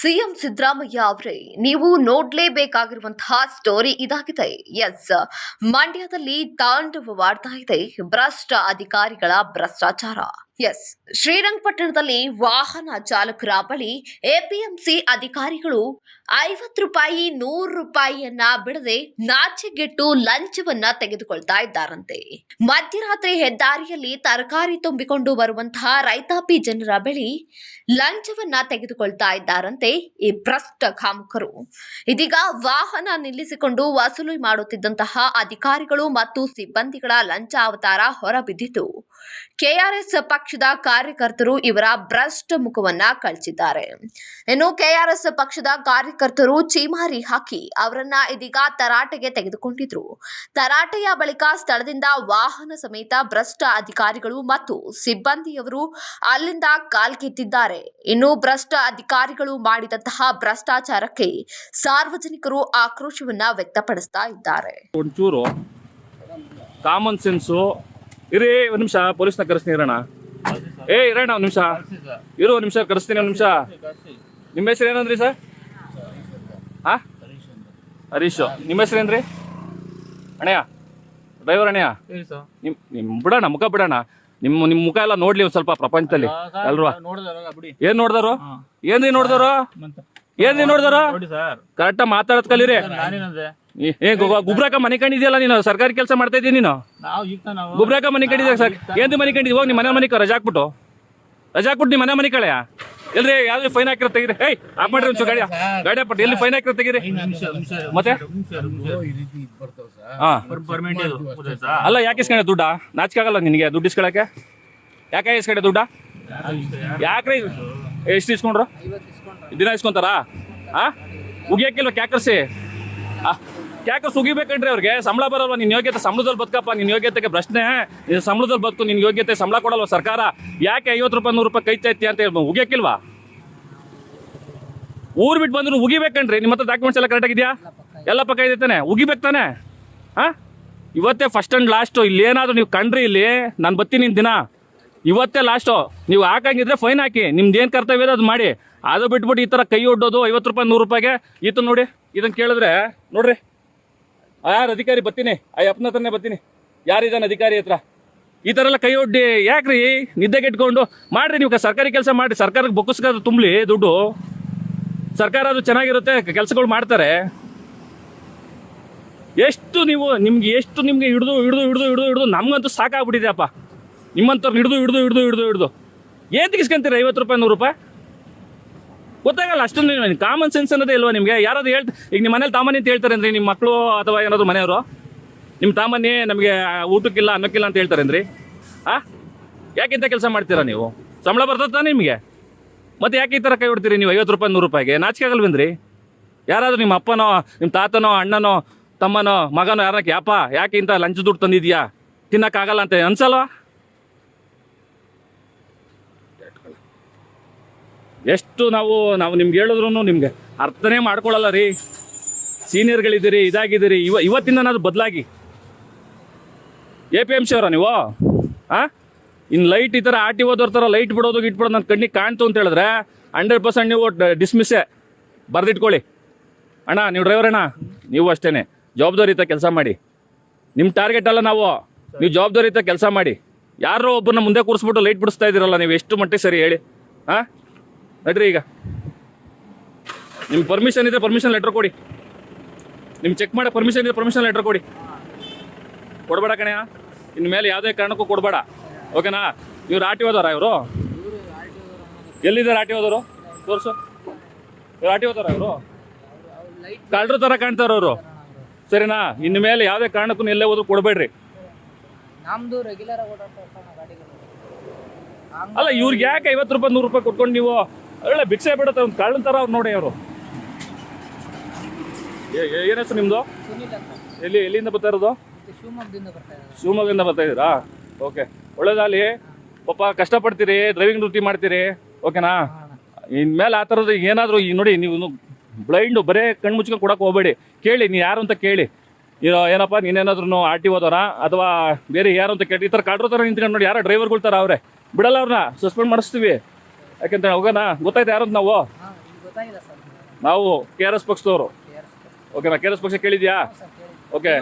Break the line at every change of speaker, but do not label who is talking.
CM Siddaramaiah ಅವರೇ ನೀವು ನೋಡ್ಲೇಬೇಕಾಗಿರುವಂತಹ story ಇದಾಗಿದೆ. ಎಸ್ ಮಂಡ್ಯದಲ್ಲಿ ತಾಂಡವವಾಡ್ತಾ ಇದೆ ಭ್ರಷ್ಟ ಅಧಿಕಾರಿಗಳ ಭ್ರಷ್ಟಾಚಾರ. ಎಸ್ ಶ್ರೀರಂಗಪಟ್ಟಣದಲ್ಲಿ ವಾಹನ ಚಾಲಕರ ಬಳಿ ಎಪಿಎಂಸಿ ಅಧಿಕಾರಿಗಳು ಐವತ್ತು ರೂಪಾಯಿ, ನೂರು ರೂಪಾಯಿಯನ್ನ ಬಿಡದೆ ನಾಚೆಗೆಟ್ಟು ಲಂಚವನ್ನ ತೆಗೆದುಕೊಳ್ತಾ ಇದ್ದಾರಂತೆ. ಮಧ್ಯರಾತ್ರಿ ಹೆದ್ದಾರಿಯಲ್ಲಿ ತರಕಾರಿ ತುಂಬಿಕೊಂಡು ಬರುವಂತಹ ರೈತಾಪಿ ಜನರ ಬಳಿ ಲಂಚವನ್ನ ತೆಗೆದುಕೊಳ್ತಾ ಇದ್ದಾರಂತೆ ಈ ಭ್ರಷ್ಟ ಕಾಮುಕರು. ಇದೀಗ ವಾಹನ ನಿಲ್ಲಿಸಿಕೊಂಡು ವಸೂಲಿ ಮಾಡುತ್ತಿದ್ದಂತಹ ಅಧಿಕಾರಿಗಳು ಮತ್ತು ಸಿಬ್ಬಂದಿಗಳ ಲಂಚ ಅವತಾರ ಹೊರಬಿದ್ದಿತು ಕೆಆರ್ಎಸ್ ಪಕ್ಷದ ಕಾರ್ಯಕರ್ತರು ಇವರ ಭ್ರಷ್ಟ ಮುಖವನ್ನ ಕಳಿಸಿದ್ದಾರೆ ಇನ್ನು ಕೆಆರ್ಎಸ್ ಪಕ್ಷದ ಕಾರ್ಯಕರ್ತರು ಚೀಮಾರಿ ಹಾಕಿ ಅವರನ್ನ ಇದೀಗ ತರಾಟೆಗೆ ತೆಗೆದುಕೊಂಡಿದ್ರು. ತರಾಟೆಯ ಬಳಿಕ ಸ್ಥಳದಿಂದ ವಾಹನ ಸಮೇತ ಭ್ರಷ್ಟ ಅಧಿಕಾರಿಗಳು ಮತ್ತು ಸಿಬ್ಬಂದಿಯವರು ಅಲ್ಲಿಂದ ಕಾಲ್ಕಿತ್ತಿದ್ದಾರೆ. ಇನ್ನು ಭ್ರಷ್ಟ ಅಧಿಕಾರಿಗಳು ಮಾಡಿದಂತಹ ಭ್ರಷ್ಟಾಚಾರಕ್ಕೆ ಸಾರ್ವಜನಿಕರು ಆಕ್ರೋಶವನ್ನ ವ್ಯಕ್ತಪಡಿಸ್ತಾ ಇದ್ದಾರೆ.
ಕಾಮನ್ ಸೆನ್ಸು ಇರಿ ಒಂದು ನಿಮಿಷ ಪೊಲೀಸ್ನ ಕರೆಸ್ತೀನಿ ಇರೋಣ. ಏ ಇರೋಣ ಒಂದು ನಿಮಿಷ. ಇರು ಒಂದು ನಿಮಿಷ ಕರೆಸ್ತೀನಿ ಒಂದು ನಿಮಿಷ. ನಿಮ್ಮ ಹೆಸರು ಏನಂದ್ರಿ ಸರ್? ಹಾ? ಹರೀಶ್. ನಿಮ್ಮ ಹೆಸರು ಏನ್ರಿ? ಅಣ್ಣಯ್ಯ. ಡ್ರೈವರ್ ಅಣ್ಣಯ್ಯ? ನಿಮ್ ನಿಮ್ ಬಿಡೋಣ ಮುಖ ಬಿಡೋಣ. ನಿಮ್ಮ ನಿಮ್ ಮುಖ ಎಲ್ಲ ನೋಡ್ಲಿ ಒಂದ್ ಸ್ವಲ್ಪ ಪ್ರಪಂಚದಲ್ಲಿ. ಅಲ್ವಾ ಏನ್ ನೋಡ್ದಾರು. ಏನ್ರಿ ನೋಡ್ದಾರು ಏನ್ರಿ ನೋಡ್ದಾರು ಕರೆಕ್ಟ್ ಮಾತಾಡೋದ್ ಕಲೀರಿ. ಏ- ಗುಬ್ರಾಕ ಮನೆ ಕಂಡಿದ್ಯಲ್ಲ ನೀನು? ಸರ್ಕಾರಿ ಕೆಲಸ ಮಾಡ್ತಾ ಇದೀನಿ ನೀನು?
ನಾವು ಈಗ ತಾನೇ ನಾವು
ಗುಬ್ರಾಕ ಮನೆ ಕಂಡಿದ್ಯಾ? ಸರ್ ಏನ್ ಮನೆ ಕಂಡಿದ್ವಿ ಹೋಗಿ ನಿಮ್ಮ ಮನೆ ಮನೆ ರಜಾ ಹಾಕ್ಬಿಟ್ಟು. ರಜಾ ಹಾಕ್ಬಿಟ್ಟು ನಿಮ್ಮ ಮನೆ ಮನೆ ಕಳೆಯ? ಎಲ್ರಿ ಯಾವ್ದು ಫೈನ್ ಹಾಕಿರೋ ತೆಗೀರಿ. ಏಯ್ ಆಫ್ ಮಾಡ್ರಿ ಒಂಚೂರು ಗಾಡಿ ಗಾಡಿ ಹಾಕ್ಬಿಟ್ಟು ಎಲ್ಲಿ ಫೈನ್ ಹಾಕಿರೋ ತೆಗೀರಿ. ಮತ್ತೆ? ಅಲ್ಲ ಯಾಕೆ ಇಸ್ಕೊಂಡೆ ದುಡ್ಡ? ನಾಚ್ಕಾಗಲ್ಲ ನಿನಗೆ ದುಡ್ಡು ಇಸ್ಕೊಳಕ್ಕೆ? ಯಾಕೆ ಇಸ್ಕೊಂಡೆ ದುಡ್ಡ? ಯಾಕ್ರಿ ಎಷ್ಟು ಇಸ್ಕೊಂಡ್ರು? ದಿನ ಇಸ್ಕೊಂತಾರಾ? ಹಾ ಉಗಿಯಕ್ಕಿಲ್ವ ಕ್ಯಾಕರ್ಸಿ? ಆ, ಸುಗಿಬೇಕಂದ್ರೆ ಅವ್ರಿಗೆ? ಸಂಬಳ ಬರಲ್ವಾ? ನಿನ್ ಯೋಗ್ಯತೆ ಸಂಬಳದಲ್ಲಿ ಬದುಕಪ್ಪ ನಿನ್ ಯೋಗ್ಯತೆಗೆ ಪ್ರಶ್ನೆ ಸಂಬಳದಲ್ಲಿ ಬದುಕು ನಿನ್ ಯೋಗ್ಯತೆ ಸಂಬಳ ಕೊಡಲ್ವ ಸರ್ಕಾರ? ಯಾಕೆ ಐವತ್ತು ರೂಪಾಯಿ ನೂರು ರೂಪಾಯಿ ಕೈ ಐತಿ ಅಂತ ಹೇಳ್ಬೋದು ಉಗಿಯಕ್ಕಿಲ್ವಾ? ಊರ್ ಬಿಟ್ಟು ಬಂದ್ರು ಉಗಿಬೇಕನ್ರಿ ನಿಮ್ಮ ಹತ್ರ ಡಾಕ್ಯುಮೆಂಟ್ಸ್ ಎಲ್ಲ ಕರೆಕ್ಟ್ ಆಗಿದೆಯಾ? ಎಲ್ಲ ಪಕ್ಕ ಇದೆ ತಾನೆ ಉಗಿಬೇಕು ತಾನೆ? ಹಾಂ? ಇವತ್ತೇ ಫಸ್ಟ್ ಅಂಡ್ ಲಾಸ್ಟು ಇಲ್ಲಿ ಏನಾದರೂ ನೀವು ಕಂಡ್ರಿ ಇಲ್ಲಿ ನಾನು ಬರ್ತೀನಿ ನಿನ್ನ ದಿನ. ಇವತ್ತೇ ಲಾಸ್ಟು ನೀವು ಹಾಕಂಗಿದ್ರೆ ಫೈನ್ ಹಾಕಿ ನಿಮ್ದು ಏನು ಕರ್ತವ್ಯ ಇದೆ ಅದು ಮಾಡಿ. ಅದು ಬಿಟ್ಬಿಟ್ಟು ಈ ಥರ ಕೈ ಒಡ್ಡೋದು ಐವತ್ತು ರೂಪಾಯಿ ನೂರು ರೂಪಾಯಿಗೆ ಈತ ನೋಡಿ ಇದನ್ನು ಕೇಳಿದ್ರೆ ನೋಡ್ರಿ. ಯಾರು ಅಧಿಕಾರಿ ಬರ್ತೀನಿ? ಆ ಅಪ್ಪನ ಹತ್ರನೇ ಬರ್ತೀನಿ. ಯಾರಿದ್ದಾನೆ ಅಧಿಕಾರಿ ಹತ್ರ? ಈ ಥರ ಎಲ್ಲ ಕೈ ಒಡ್ಡಿ ಯಾಕ್ರಿ? ನಿದ್ದೆಗೆಟ್ಕೊಂಡು ಮಾಡ್ರಿ ನೀವು ಸರ್ಕಾರಿ ಕೆಲಸ ಮಾಡಿ ಸರ್ಕಾರಕ್ಕೆ ಬೊಕ್ಕಸ್ಗಾದ್ರು ತುಂಬಲಿ ದುಡ್ಡು. ಸರ್ಕಾರ ಅದು ಚೆನ್ನಾಗಿರುತ್ತೆ ಕೆಲಸಗಳು ಮಾಡ್ತಾರೆ. ಎಷ್ಟು ನೀವು, ನಿಮ್ಗೆ ಎಷ್ಟು ನಿಮಗೆ ಹಿಡಿದು ಹಿಡಿದು ಹಿಡಿದು ಹಿಡಿದು ಹಿಡಿದು ನಮಗಂತೂ ಸಾಕಾಗ್ಬಿಟ್ಟಿದೆ ಅಪ್ಪ. ನಿಮ್ಮಂಥವ್ರು ಹಿಡಿದು ಹಿಡಿದು ಹಿಡಿದು ಹಿಡಿದು ಹಿಡಿದು. ಏನು ತೆಗಿಸ್ಕೊಂತೀರ ಐವತ್ತು ರೂಪಾಯಿ, ನೂರು ರೂಪಾಯಿ? ಗೊತ್ತಾಗಲ್ಲ, ಅಷ್ಟೊಂದು ಕಾಮನ್ ಸೆನ್ಸ್ ಅನ್ನೋದೇ ಇಲ್ವಾ ನಿಮಗೆ? ಯಾರಾದ್ರು ಹೇಳ್ತ ಈಗ ನಿಮ್ಮ ಮನೇಲಿ ತಾಮನಿ ಅಂತ ಹೇಳ್ತಾರೆ ಅಂದ್ರೆ ನಿಮ್ಮ ಮಕ್ಕಳು ಅಥವಾ ಏನಾದ್ರು ಮನೆಯವರು? ನಿಮ್ಮ ತಾಮನಿ ನಮಗೆ ಊಟಕ್ಕಿಲ್ಲ, ಅನ್ನೋಕ್ಕಿಲ್ಲ ಅಂತ ಹೇಳ್ತಾರೆ ಅಂದ್ರಿ. ಆ? ಇಂಥ ಕೆಲಸ ಮಾಡ್ತೀರಾ ನೀವು? ಸಂಬಳ ಬರ್ತದ ನಿಮಗೆ? ಮತ್ತೆ ಯಾಕೆ ಈ ಥರ ಕೈ ಹೊಡ್ತೀರಿ ನೀವು? ಐವತ್ತು ರೂಪಾಯಿ, ನೂರು ರೂಪಾಯಿಗೆ? ನಾಚಿಕೆ ಆಗಲ್ವೇನ್ರಿ? ಯಾರಾದರೂ ನಿಮ್ಮ ಅಪ್ಪನೋ, ನಿಮ್ಮ ತಾತನೋ, ಅಣ್ಣನೋ, ತಮ್ಮನೋ, ಮಗನೋ ಯಾರಕ್ಕೆ ಯಾಪ, ಯಾಕೆ ಇಂಥ ಲಂಚ ದುಡ್ಡು ತಂದಿದ್ಯಾ? ತಿನ್ನೋಕ್ಕಾಗಲ್ಲ ಅಂತ ಅನ್ಸಲ್ವಾ? ಎಷ್ಟು ನಾವು ನಾವು ನಿಮ್ಗೆ ಹೇಳಿದ್ರು ನಿಮಗೆ ಅರ್ಥನೇ ಮಾಡ್ಕೊಳ್ಳಲ್ಲ ರೀ. ಸೀನಿಯರ್ಗಳಿದ್ದೀರಿ, ಇದಾಗಿದ್ದೀರಿ, ಇವ ಇವತ್ತಿಂದನಾದ್ರು ಬದಲಾಗಿ? ಎ ಪಿ ಎಂ ಸಿ ಅವರ ನೀವು? ಹಾಂ ಇನ್ನು ಲೈಟ್ ಈ ಥರ ಆರ್ ಟಿ ಓದೋರ್ ಥರ ಲೈಟ್ ಬಿಡೋದು ಇಟ್ಬಿಡೋದು ನನ್ನ ಕಣ್ಣಿಗೆ ಕಾಣ್ತು ಅಂತ ಹೇಳಿದ್ರೆ ಹಂಡ್ರೆಡ್ ಪರ್ಸೆಂಟ್ ನೀವು ಡಿಸ್ಮಿಸ್ಸೇ ಬರೆದಿಟ್ಕೊಳ್ಳಿ. ಅಣ್ಣ, ನೀವು ಡ್ರೈವರ್ ಅಣ್ಣ? ನೀವು ಅಷ್ಟೇ ಜವಾಬ್ದಾರಿಯುತ ಕೆಲಸ ಮಾಡಿ. ನಿಮ್ಮ ಟಾರ್ಗೆಟ್ ಅಲ್ಲ ನಾವು. ನೀವು ಜವಾಬ್ದಾರಿಯುತ ಕೆಲಸ ಮಾಡಿ. ಯಾರೋ ಒಬ್ಬರನ್ನ ಮುಂದೆ ಕೂರಿಸ್ಬಿಟ್ಟು ಲೈಟ್ ಬಿಡಿಸ್ತಾ ಇದ್ದೀರಲ್ಲ, ನೀವು ಎಷ್ಟು ಮಟ್ಟಿಗೆ ಸರಿ ಹೇಳಿ? ಹಾಂ ನಡ್ರಿ ಈಗ. ನಿಮ್ ಪರ್ಮಿಷನ್ ಇದ್ರೆ ಪರ್ಮಿಷನ್ ಲೆಟರ್ ಕೊಡಿ. ನಿಮ್ ಚೆಕ್ ಮಾಡೋ ಪರ್ಮಿಷನ್ ಇದ್ರೆ ಪರ್ಮಿಷನ್ ಲೆಟರ್ ಕೊಡಿ. ಕೊಡಬೇಡ ಇನ್ ಮೇಲೆ ಯಾವುದೇ ಕಾರಣಕ್ಕೂ ಕೊಡಬೇಡ. ಓಕೆನಾ? ಇವ್ರು ಆರ್ ಟಿ ಓದವ್ರ ಇವರು? ಎಲ್ಲಿದ್ದಾರೆ ಆರ್ ಟಿ ಓದವರು? ತೋರಿಸು. ಇವ್ರು ಆರ್ ಟಿ ಓದವ್ರ ಇವರು? ಕಳ್ಳರ ತರ ಕಾಣ್ತಾರ ಅವರು ಸರಿನಾ? ಇನ್ಮೇಲೆ ಮೇಲೆ ಯಾವುದೇ ಕಾರಣಕ್ಕೂ ಎಲ್ಲೇ ಹೋದ್ರು ಕೊಡ್ಬೇಡ್ರಿ.
ನಮ್ದು ರೆಗ್ಯುಲರ್
ಅಲ್ಲ ಇವ್ರಿಗೆ ಯಾಕೆ ಐವತ್ತು ರೂಪಾಯಿ ನೂರು ರೂಪಾಯಿ ಕೊಟ್ಕೊಂಡು ನೀವು ಒಳ್ಳೆ ಭಿಕ್ಷೆ ಬಿಡುತ್ತೆ ಒಂದು ಕಳ್ಳನ ತರ ಅವ್ರು ನೋಡಿ ಅವರು. ಏನು ಹೆಸರು ನಿಮ್ಮದು ಎಲ್ಲಿ ಎಲ್ಲಿಂದ ಬರ್ತಾ ಇರೋದು?
ಶಿವಮೊಗ್ಗದಿಂದ ಬರ್ತಾ ಇದ್ದಾರೆ?
ಓಕೆ. ಒಳ್ಳೇದಾಗಲಿ ಪಾಪ ಕಷ್ಟಪಡ್ತೀರಿ ಡ್ರೈವಿಂಗ್ ಡ್ಯೂಟಿ ಮಾಡ್ತೀರಿ. ಓಕೆನಾ? ಇನ್ಮೇಲೆ ಆ ಥರದ್ದು ಏನಾದರೂ ಈ ನೋಡಿ ನೀವು ಬ್ಲೈಂಡು ಬರೇ ಕಣ್ಣು ಮುಚ್ಕೊಂಡು ಕೊಡೋಕೆ ಹೋಗಬೇಡಿ. ಕೇಳಿ ನೀವು ಯಾರು ಅಂತ ಕೇಳಿ. ಇರೋ ಏನಪ್ಪ ನೀನೇನಾದ್ರೂ ಆರ್ ಟಿ ಓದೋರ ಅಥವಾ ಬೇರೆ ಯಾರು ಅಂತ ಕೇಳಿ. ಈ ಥರ ಕಾಡ್ರೋ ಥರ ನಿಂತ್ಕೊಂಡು ನೋಡಿ ಯಾರೋ ಡ್ರೈವರ್ಗಳು ಥರ ಅವರೇ. ಬಿಡಲ್ಲ ಅವ್ರನ್ನ ಸಸ್ಪೆಂಡ್ ಮಾಡಿಸ್ತೀವಿ. ಯಾಕೆಂತ ಹೋಗೋಣ ಗೊತ್ತಾಯ್ತು ಯಾರು ಅಂತ ನಾವು? ನಾವು ಕೆ ಆರ್ ಎಸ್ ಪಕ್ಷದವರು. ಓಕೆನಾ ಕೆ ಆರ್ ಎಸ್ ಪಕ್ಷ ಕೇಳಿದ್ಯಾ? ಓಕೆ